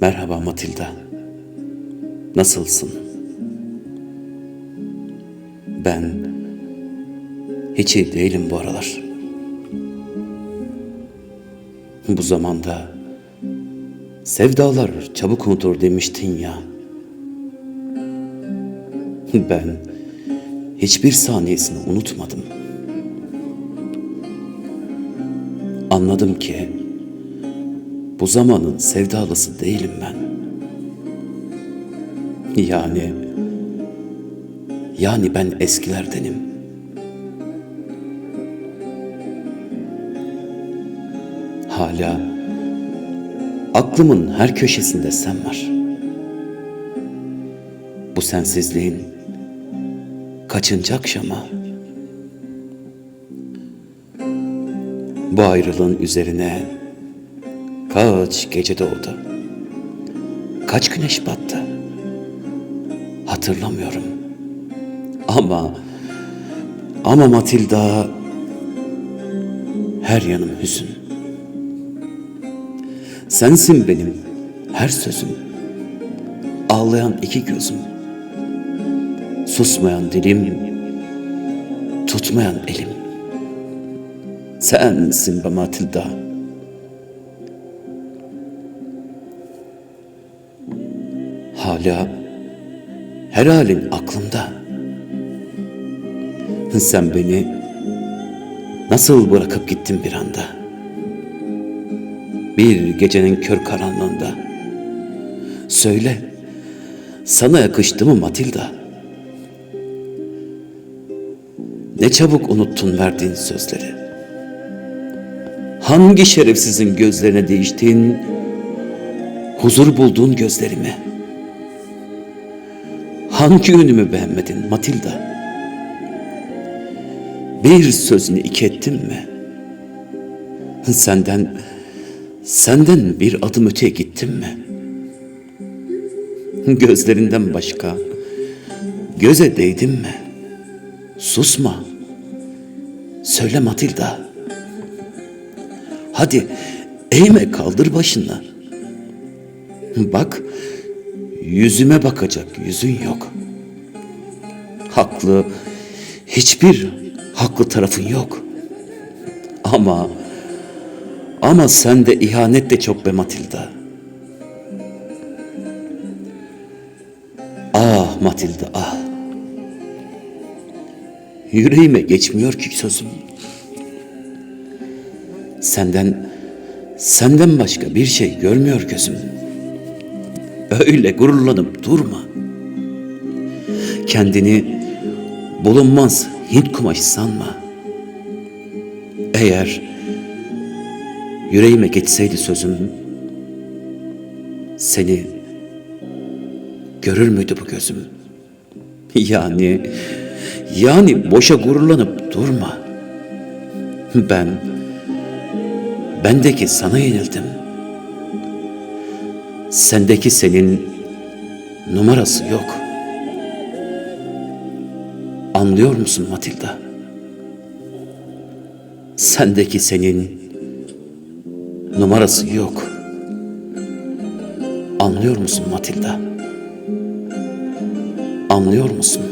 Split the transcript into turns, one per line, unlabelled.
Merhaba Matilda. Nasılsın? Ben hiç iyi değilim bu aralar. Bu zamanda sevdalar çabuk unutur demiştin ya. Ben hiçbir saniyesini unutmadım. Anladım ki bu zamanın sevdalısı değilim ben. Yani yani ben eskilerdenim. Hala aklımın her köşesinde sen var. Bu sensizliğin kaçıncı akşama? Bu ayrılığın üzerine kaç gece doğdu? Kaç güneş battı? Hatırlamıyorum. Ama ama Matilda her yanım hüzün. Sensin benim her sözüm. Ağlayan iki gözüm. Susmayan dilim, tutmayan elim. Sensin be Matilda. Hala her halin aklımda. Sen beni nasıl bırakıp gittin bir anda? Bir gecenin kör karanlığında. Söyle, sana yakıştı mı Matilda? Ne çabuk unuttun verdiğin sözleri. Hangi şerefsizin gözlerine değiştin, huzur bulduğun gözlerimi? Hangi yönümü beğenmedin Matilda? Bir sözünü iki ettim mi? Senden, senden bir adım öteye gittim mi? Gözlerinden başka göze değdim mi? Susma. Söyle Matilda. Hadi eğme kaldır başını. Bak yüzüme bakacak yüzün yok. Haklı hiçbir haklı tarafın yok. Ama ama sende ihanet de çok be Matilda. Ah Matilda ah. Yüreğime geçmiyor ki sözüm. Senden senden başka bir şey görmüyor gözüm. Öyle gururlanıp durma. Kendini bulunmaz Hint kumaşı sanma. Eğer yüreğime geçseydi sözüm, seni görür müydü bu gözüm? Yani, yani boşa gururlanıp durma. Ben, bendeki sana yenildim. Sendeki senin numarası yok. Anlıyor musun Matilda? Sendeki senin numarası yok. Anlıyor musun Matilda? Anlıyor musun?